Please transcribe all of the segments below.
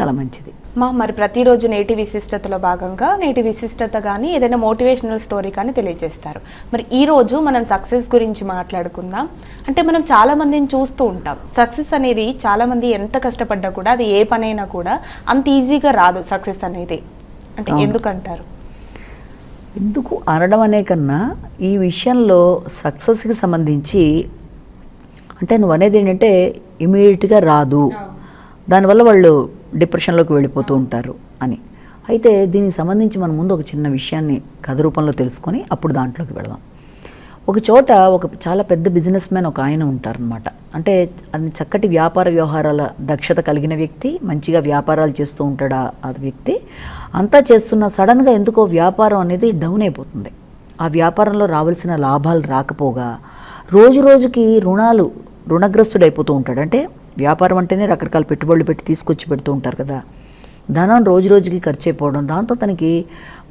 చాలా మంచిది. మా మరి ప్రతిరోజు నేటి విశిష్టతలో భాగంగా నేటి విశిష్టత కానీ ఏదైనా మోటివేషనల్ స్టోరీ కానీ తెలియజేస్తారు. మరి ఈ రోజు మనం సక్సెస్ గురించి మాట్లాడుకుందాం. అంటే మనం చాలా మందిని చూస్తూ ఉంటాం. సక్సెస్ అనేది చాలా మంది ఎంత కష్టపడ్డా కూడా అది ఏ పనైనా కూడా అంత ఈజీగా రాదు సక్సెస్ అనేది. అంటే. ఎందుకంటారు? ఎందుకు అనడం అనే కన్నా ఈ విషయంలో సక్సెస్కి సంబంధించి అంటే నువ్వు అనేది ఏంటంటే ఇమీడియట్గా రాదు. దానివల్ల వాళ్ళు డిప్రెషన్లోకి వెళ్ళిపోతూ ఉంటారు అని. అయితే దీనికి సంబంధించి మనం ముందు ఒక చిన్న విషయాన్ని కథ రూపంలో తెలుసుకొని అప్పుడు దాంట్లోకి వెళదాం. ఒక చోట ఒక చాలా పెద్ద బిజినెస్ మ్యాన్ ఒక ఆయన ఉంటారనమాట అంటే అది చక్కటి వ్యాపార వ్యవహారాల దక్షత కలిగిన వ్యక్తి మంచిగా వ్యాపారాలు చేస్తూ ఉంటాడు ఆ- ఆ వ్యక్తి. అంతా చేస్తున్న సడన్గా ఎందుకో వ్యాపారం అనేది డౌన్ అయిపోతుంది. ఆ వ్యాపారంలో రావాల్సిన లాభాలు రాకపోగా రోజు రోజుకి రుణాలు రుణగ్రస్తుడైపోతూ ఉంటాడు. అంటే వ్యాపారం అంటేనే రకరకాల పెట్టుబడులు పెట్టి తీసుకొచ్చి పెడుతూ ఉంటారు కదా. ధనం రోజు రోజుకి ఖర్చు అయిపోవడం దాంతో తనకి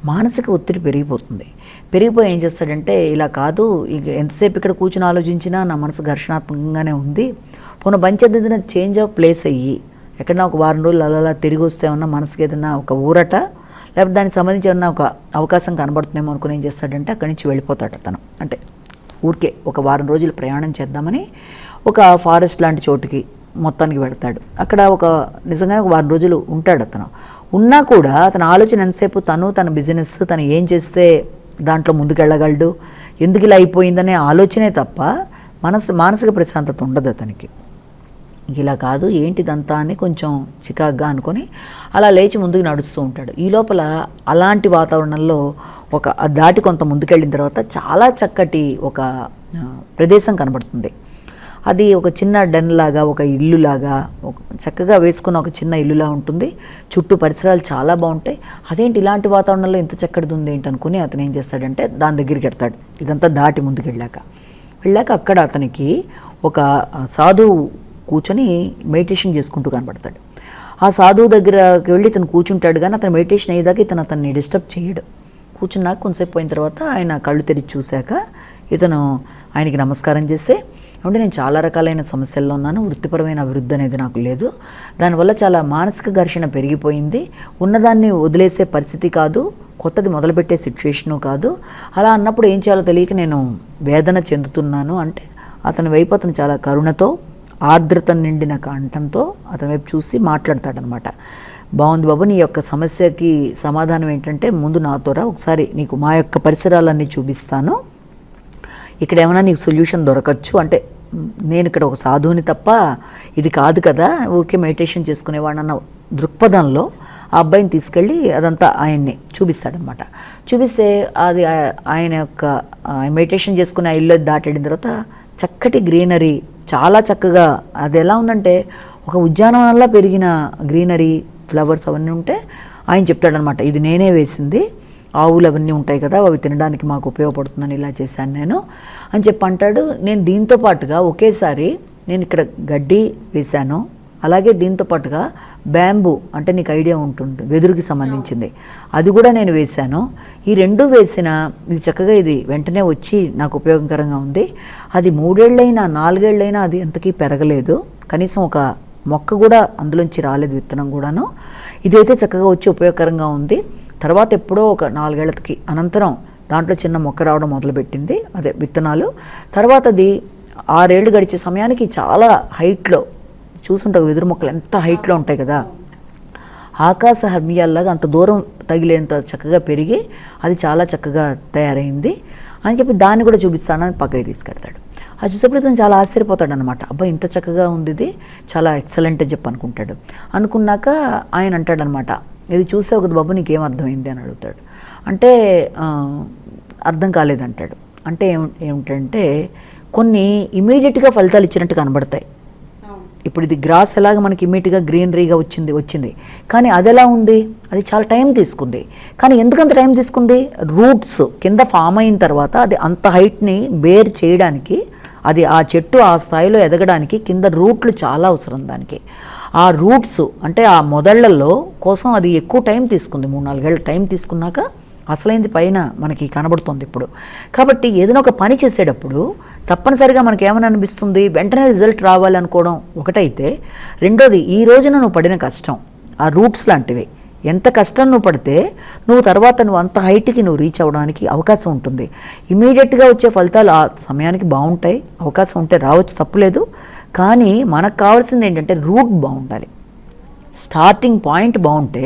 మానసిక ఒత్తిడి పెరిగిపోతుంది. పెరిగిపోయి ఏం చేస్తాడంటే ఇలా కాదు ఇక ఎంతసేపు ఇక్కడ కూర్చుని ఆలోచించినా నా మనసు ఘర్షణాత్మకంగానే ఉంది. పోను బంచేదిన చేంజ్ ఆఫ్ ప్లేస్ అయ్యి ఎక్కడన్నా ఒక వారం రోజులు అలా అలా తిరిగి వస్తే ఉన్న మనసుకి ఏదైనా ఒక ఊరట లేకపోతే దానికి సంబంధించి ఏమన్నా ఒక అవకాశం కనబడుతుందేమో అనుకుని ఏం చేస్తాడంటే అక్కడి నుంచి వెళ్ళిపోతాడు అతను. అంటే ఊరికే ఒక వారం రోజులు ప్రయాణం చేద్దామని ఒక ఫారెస్ట్ లాంటి చోటుకి మొత్తానికి వెళ్తాడు అక్కడ ఒక నిజంగా ఒక వారం రోజులు ఉంటాడు అతను. ఉన్నా కూడా అతను ఆలోచన ఎంతసేపు తను తన బిజినెస్ తను ఏం చేస్తే దాంట్లో ముందుకెళ్ళగలడు ఎందుకు ఇలా అయిపోయిందనే ఆలోచనే తప్ప మనసు మానసిక ప్రశాంతత ఉండదు అతనికి. ఇలా కాదు ఏంటిదంతా అని కొంచెం చికాగ్గా అనుకొని అలా లేచి ముందుకు నడుస్తూ ఉంటాడు. ఈ లోపల అలాంటి వాతావరణంలో ఒక దాటి కొంత ముందుకెళ్ళిన తర్వాత చాలా చక్కటి ఒక ప్రదేశం కనబడుతుంది. అది ఒక చిన్న డెన్ లాగా ఒక ఇల్లులాగా ఒక చక్కగా వేసుకున్న ఒక చిన్న ఇల్లులా ఉంటుంది. చుట్టూ పరిసరాలు చాలా బాగుంటాయి. అదేంటి ఇలాంటి వాతావరణంలో ఇంత చక్కటిది ఉంది ఏంటి అనుకుని అతను ఏం చేస్తాడంటే దాని దగ్గరికి ఎడతాడు ఇదంతా దాటి ముందుకు వెళ్ళాక. వెళ్ళాక అక్కడ అతనికి ఒక సాధువు కూర్చొని మెడిటేషన్ చేసుకుంటూ కనబడతాడు. ఆ సాధువు దగ్గరకి వెళ్ళి ఇతను కూర్చుంటాడు కానీ అతను మెడిటేషన్ అయ్యేదాకా ఇతను అతన్ని డిస్టర్బ్ చేయడు. కూర్చున్నాక కొంతసేపు పోయిన తర్వాత ఆయన కళ్ళు తెరిచి చూశాక ఇతను ఆయనకి నమస్కారం చేస్తే కాబట్టి నేను చాలా రకాలైన సమస్యల్లో ఉన్నాను. వృత్తిపరమైన అభివృద్ధి అనేది నాకు లేదు. దానివల్ల చాలా మానసిక ఘర్షణ పెరిగిపోయింది. ఉన్నదాన్ని వదిలేసే పరిస్థితి కాదు. కొత్తది మొదలుపెట్టే సిచ్యువేషను కాదు. అలా అన్నప్పుడు ఏం చేయాలో తెలియక నేను వేదన చెందుతున్నాను. అంటే అతని వైపు అతను చాలా కరుణతో ఆర్ద్రత నిండిన కంఠంతో అతని వైపు చూసి మాట్లాడతాడనమాట. బాగుంది బాబు నీ యొక్క సమస్యకి సమాధానం ఏంటంటే ముందు నాతోరా. ఒకసారి నీకు మా యొక్క పరిసరాలన్నీ చూపిస్తాను. ఇక్కడ ఏమైనా నీకు సొల్యూషన్ దొరకచ్చు అంటే నేను ఇక్కడ ఒక సాధువుని తప్ప ఇది కాదు కదా ఊరికే మెడిటేషన్ చేసుకునేవాడన్న దృక్పథంలో ఆ అబ్బాయిని తీసుకెళ్ళి అదంతా ఆయన్ని చూపిస్తాడనమాట. చూపిస్తే అది ఆయన యొక్క మెడిటేషన్ చేసుకునే ఆ ఇల్లు దాటాడిన తర్వాత చక్కటి గ్రీనరీ చాలా చక్కగా అది ఎలా ఉందంటే ఒక ఉద్యానవనంలో పెరిగిన గ్రీనరీ ఫ్లవర్స్ అవన్నీ ఉంటే ఆయన చెప్తాడనమాట ఇది నేనే వేసింది ఆవులు అవన్నీ ఉంటాయి కదా అవి తినడానికి మాకు ఉపయోగపడుతుందని ఇలా చేశాను నేను. అని చెప్పి అంటాడు నేను దీంతో పాటుగా ఒకేసారి నేను ఇక్కడ గడ్డి వేశాను. అలాగే దీంతో పాటుగా బ్యాంబూ అంటే నీకు ఐడియా ఉంటుంది వెదురుకి సంబంధించింది. అది కూడా నేను వేశాను. ఈ రెండు వేసిన ఇది చక్కగా ఇది వెంటనే వచ్చి నాకు ఉపయోగకరంగా ఉంది. అది మూడేళ్ళైనా నాలుగేళ్ళైనా అది ఎంతకీ పెరగలేదు. కనీసం ఒక మొక్క కూడా అందులోంచి రాలేదు విత్తనం కూడాను. ఇదైతే చక్కగా వచ్చి ఉపయోగకరంగా ఉంది. తర్వాత ఎప్పుడో ఒక నాలుగేళ్ళకి అనంతరం దాంట్లో చిన్న మొక్క రావడం మొదలుపెట్టింది. అదే విత్తనాలు. తర్వాత అది ఆరేళ్ళు గడిచే సమయానికి చాలా హైట్లో చూసుంటావు వెదురు మొక్కలు ఎంత హైట్లో ఉంటాయి కదా. ఆకాశ హర్మియాల్లాగా అంత దూరం తగిలేంత చక్కగా పెరిగి అది చాలా చక్కగా తయారైంది. అని చెప్పి దాన్ని కూడా చూపిస్తానని పక్కకి తీసుకెడతాడు అది చూసేప్పుడు ఇతను చాలా ఆశ్చర్యపోతాడు అనమాట అబ్బాయి ఇంత చక్కగా ఉంది ఇది. చాలా ఎక్సలెంట్ అని చెప్పి అనుకుంటాడు. అనుకున్నాక ఆయన అంటాడనమాట ఇది చూసే ఒక బాబు నీకేం అర్థమైంది అని అడుగుతాడు. అంటే "ఆ, అర్థం కాలేదంటాడు. అంటే ఏం ఏమిటంటే కొన్ని ఇమీడియట్గా ఫలితాలు ఇచ్చినట్టు కనబడతాయి. ఇప్పుడు ఇది గ్రాస్ ఎలాగ మనకి ఇమీడియట్గా గ్రీనరీగా వచ్చింది వచ్చింది. కానీ అది ఎలా ఉంది? అది చాలా టైం తీసుకుంది. కానీ ఎందుకంత టైం తీసుకుంది? రూట్స్ కింద ఫామ్ అయిన తర్వాత అది అంత హైట్ని బేర్ చేయడానికి అది ఆ చెట్టు ఆ స్థాయిలో ఎదగడానికి కింద రూట్లు చాలా అవసరం దానికి. ఆ రూట్స్ అంటే ఆ మొదళ్ళలో కోసం అది ఎక్కువ టైం తీసుకుంది మూడు నాలుగేళ్ళు టైం తీసుకున్నాక అసలైంది పైన మనకి కనబడుతుంది ఇప్పుడు. కాబట్టి ఏదైనా ఒక పని చేసేటప్పుడు తప్పనిసరిగా మనకి ఏమని అనిపిస్తుంది? వెంటనే రిజల్ట్ రావాలి అనుకోవడం ఒకటైతే రెండోది ఈ రోజున నువ్వు పడిన కష్టం ఆ రూట్స్ లాంటివి. ఎంత కష్టం నువ్వు పడితే నువ్వు తర్వాత నువ్వు అంత హైట్కి నువ్వు రీచ్ అవ్వడానికి అవకాశం ఉంటుంది. ఇమీడియట్గా వచ్చే ఫలితాలు ఆ సమయానికి బాగుంటాయి అవకాశం ఉంటే రావచ్చు తప్పులేదు కానీ మనకు కావాల్సింది ఏంటంటే రూట్ బాగుండాలి. స్టార్టింగ్ పాయింట్ బాగుంటే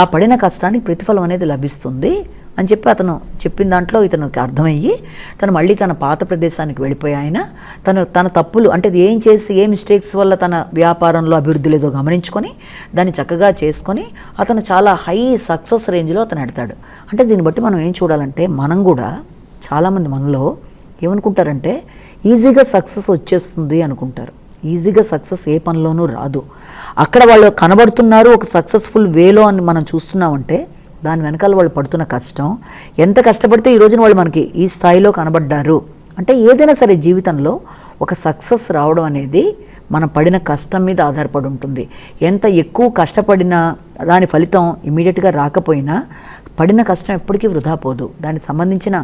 ఆ పడిన కష్టానికి ప్రతిఫలం అనేది లభిస్తుంది అని చెప్పి అతను చెప్పిన దాంట్లో ఇతనికి అర్థమయ్యి తను మళ్ళీ తన పాత ప్రదేశానికి వెళ్ళిపోయి ఆయన తను తన తప్పులు అంటే ఏం చేసి ఏ మిస్టేక్స్ వల్ల తన వ్యాపారంలో అభివృద్ధి లేదో గమనించుకొని దాన్ని చక్కగా చేసుకొని అతను చాలా హై సక్సెస్ రేంజ్లో అతను ఎడతాడు. అంటే దీన్ని బట్టి మనం ఏం చూడాలంటే మనం కూడా చాలామంది మనలో ఏమనుకుంటారంటే ఈజీగా సక్సెస్ వచ్చేస్తుంది అనుకుంటారు. ఈజీగా సక్సెస్ ఏ పనిలోనూ రాదు. అక్కడ వాళ్ళు కనబడుతున్నారు ఒక సక్సెస్ఫుల్ వేలో అని మనం చూస్తున్నామంటే దాని వెనకాల వాళ్ళు పడుతున్న కష్టం. ఎంత కష్టపడితే ఈ రోజున వాళ్ళు మనకి ఈ స్థాయిలో కనబడ్డారు. అంటే ఏదైనా సరే జీవితంలో ఒక సక్సెస్ రావడం అనేది మనం పడిన కష్టం మీద ఆధారపడి ఉంటుంది. ఎంత ఎక్కువ కష్టపడినా దాని ఫలితం ఇమీడియట్గా రాకపోయినా పడిన కష్టం ఎప్పటికీ వృధా పోదు. దానికి సంబంధించిన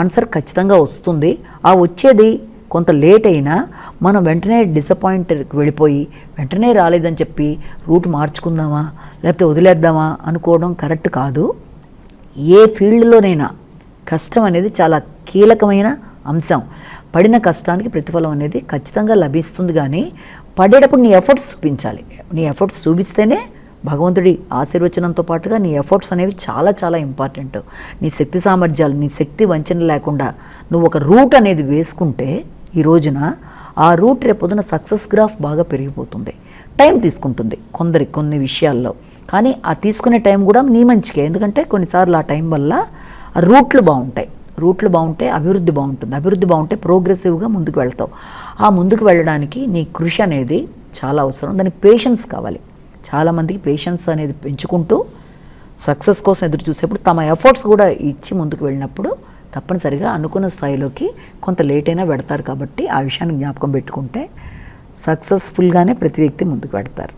ఆన్సర్ ఖచ్చితంగా వస్తుంది. ఆ వచ్చేది కొంత లేట్ అయినా మనం వెంటనే డిసప్పాయింట్కి వెళ్ళిపోయి వెంటనే రాలేదని చెప్పి రూట్ మార్చుకుందామా లేకపోతే వదిలేద్దామా అనుకోవడం కరెక్ట్ కాదు. ఏ ఫీల్డ్లోనైనా కష్టం అనేది చాలా కీలకమైన అంశం. పడిన కష్టానికి ప్రతిఫలం అనేది ఖచ్చితంగా లభిస్తుంది కానీ పడేటప్పుడు నీ ఎఫర్ట్స్ చూపించాలి. నీ ఎఫర్ట్స్ చూపిస్తేనే భగవంతుడి ఆశీర్వచనంతో పాటుగా నీ ఎఫర్ట్స్ అనేవి చాలా చాలా ఇంపార్టెంట్ నీ శక్తి సామర్థ్యాలు నీ శక్తి వంచన లేకుండా నువ్వు ఒక రూట్ అనేది వేసుకుంటే ఈ రోజున ఆ రూట్ రేపొద్దున సక్సెస్ గ్రాఫ్ బాగా పెరిగిపోతుంది. టైం తీసుకుంటుంది కొందరి కొన్ని విషయాల్లో. కానీ ఆ తీసుకునే టైం కూడా నీ మంచికే. ఎందుకంటే కొన్నిసార్లు ఆ టైం వల్ల రూట్లు బాగుంటాయి. రూట్లు బాగుంటే అభివృద్ధి బాగుంటుంది. అభివృద్ధి బాగుంటే ప్రోగ్రెసివ్గా ముందుకు వెళ్తావు. ఆ ముందుకు వెళ్ళడానికి నీ కృషి అనేది చాలా అవసరం. దానికి పేషెన్స్ కావాలి. చాలామందికి పేషెన్స్ అనేది పెంచుకుంటూ సక్సెస్ కోసం ఎదురు చూసేప్పుడు తమ ఎఫర్ట్స్ కూడా ఇచ్చి ముందుకు వెళ్ళినప్పుడు తప్పనిసరిగా అనుకున్న స్థాయిలోకి కొంత లేట్ అయినా పెడతారు కాబట్టి ఆ విషయాన్ని జ్ఞాపకం పెట్టుకుంటే సక్సెస్ఫుల్గానే ప్రతి వ్యక్తి ముందుకు పెడతారు.